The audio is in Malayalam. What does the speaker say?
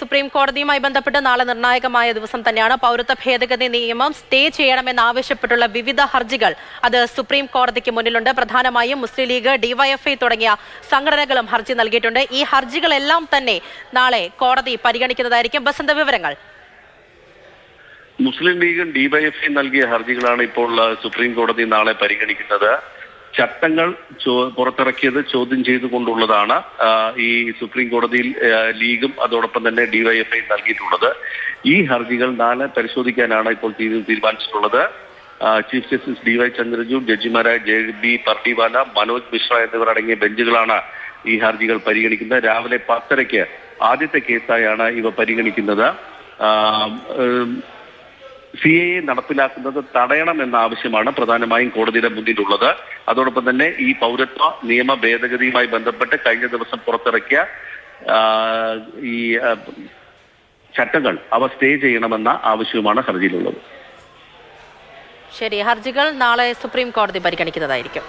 സുപ്രീം കോടതിയുമായി ബന്ധപ്പെട്ട് നാളെ നിർണായകമായ ദിവസം തന്നെയാണ് പൗരത്വ ഭേദഗതി നിയമം സ്റ്റേ ചെയ്യണമെന്നാവശ്യപ്പെട്ടുള്ള വിവിധ ഹർജികൾ. അത് സുപ്രീം കോടതിക്ക് മുന്നിലുണ്ട്. പ്രധാനമായും മുസ്ലിം ലീഗ് ഡിവൈഎഫ്ഐ തുടങ്ങിയ സംഘടനകളും ഹർജി നൽകിയിട്ടുണ്ട്. ഈ ഹർജികളെല്ലാം തന്നെ നാളെ കോടതി പരിഗണിക്കുന്നതായിരിക്കും. ബസന്ത വിവരങ്ങൾ. മുസ്ലിം ലീഗും ഡിവൈഎഫ്ഐ നൽകിയ ഹർജികളാണ് ഇപ്പോൾ സുപ്രീം കോടതി നാളെ പരിഗണിക്കുന്നത്. ചട്ടങ്ങൾ പുറത്തിറക്കിയത് ചോദ്യം ചെയ്തുകൊണ്ടുള്ളതാണ് കൊണ്ടുള്ളതാണ് ഈ സുപ്രീം കോടതിയിൽ ലീഗും അതോടൊപ്പം തന്നെ ഡിവൈഎഫ്ഐ നൽകിയിട്ടുള്ളത്. ഈ ഹർജികൾ നാളെ പരിശോധിക്കാനാണ് ഇപ്പോൾ തീരു- തീരുമാനിച്ചിട്ടുള്ളത്. Chief justice D Y Chandrachud ജഡ്ജിമാരായ J B Pardiwala Manoj Mishra എന്നിവരടങ്ങിയ ബെഞ്ചുകളാണ് ഈ ഹർജികൾ പരിഗണിക്കുന്നത്. രാവിലെ പത്തരയ്ക്ക് ആദ്യത്തെ കേസായാണ് ഇവ പരിഗണിക്കുന്നത്. സി എ നടപ്പിലാക്കുന്നത് തടയണമെന്ന ആവശ്യമാണ് പ്രധാനമായും കോടതിയുടെ മുന്നിലുള്ളത്. അതോടൊപ്പം തന്നെ ഈ പൗരത്വ നിയമ ഭേദഗതിയുമായി ബന്ധപ്പെട്ട് കഴിഞ്ഞ ദിവസം പുറത്തിറക്കിയ ഈ ചട്ടങ്ങൾ അവ സ്റ്റേ ചെയ്യണമെന്ന ആവശ്യവുമാണ് ഹർജിയിലുള്ളത്. ശരി ഹർജികൾ നാളെ സുപ്രീം കോടതി പരിഗണിക്കുന്നതായിരിക്കും.